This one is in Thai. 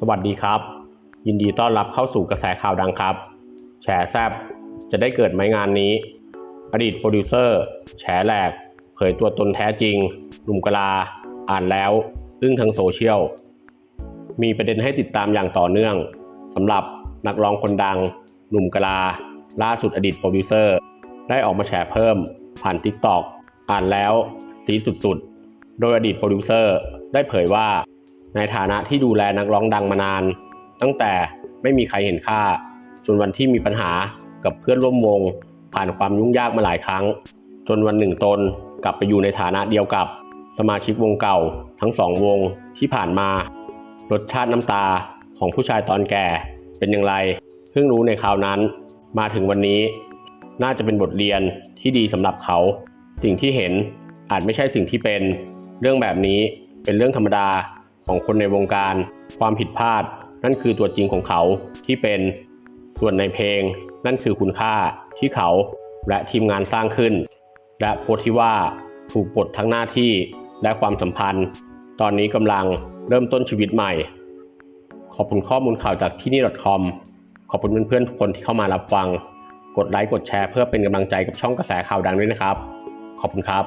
สวัสดีครับ ยินดีต้อนรับเข้าสู่กระแสข่าวดังครับ แฉแซบจะได้เกิดไหมงานนี้ อดีตโปรดิวเซอร์ แฉแหลก เผยตัวตนแท้จริง หนุ่มกลา อ่านแล้ว อึ้งทั้งโซเชียล มีประเด็นให้ติดตามอย่างต่อเนื่องสำหรับนักร้องคนดัง หนุ่มกลา ล่าสุดอดีตโปรดิวเซอร์ ได้ออกมาแฉเพิ่ม ผ่าน TikTok อ่านแล้ว สีสุดๆ โดยอดีตโปรดิวเซอร์ได้เผยว่า ในฐานะที่ดูแลนักร้องดังมานาน ตั้งแต่ไม่มีใครเห็นค่า จนวันที่มีปัญหากับเพื่อนร่วมวง ผ่านความยุ่งยากมาหลายครั้ง จนวันหนึ่งตนกลับไปอยู่ในฐานะเดียวกับ สมาชิกวงเก่า ทั้งสองวงที่ผ่านมารสชาติน้ำตาของผู้ชายตอนแก่เป็นอย่างไรเพิ่งรู้ในคราวนั้น มาถึงวันนี้ น่าจะเป็นบทเรียนที่ดีสำหรับเขา สิ่งที่เห็นอาจไม่ใช่สิ่งที่เป็น เรื่องแบบนี้เป็นเรื่องธรรมดา ของคนในวงการ ความผิดพลาด นั่นคือตัวจริงของเขาที่เป็นส่วนในเพลง นั่นคือคุณค่าที่เขาและทีมงานสร้างขึ้น และโพสต์ที่ว่าถูกปลดทั้งหน้าที่และความสัมพันธ์ ตอนนี้กำลังเริ่มต้นชีวิตใหม่ ขอบคุณข้อมูลข่าวจากที่นี่ .com ขอบคุณเพื่อนๆทุกคนที่เข้ามารับฟัง กดไลค์กดแชร์เพื่อเป็นกำลังใจกับช่องกระแสข่าวดังด้วยนะครับ ขอบคุณครับ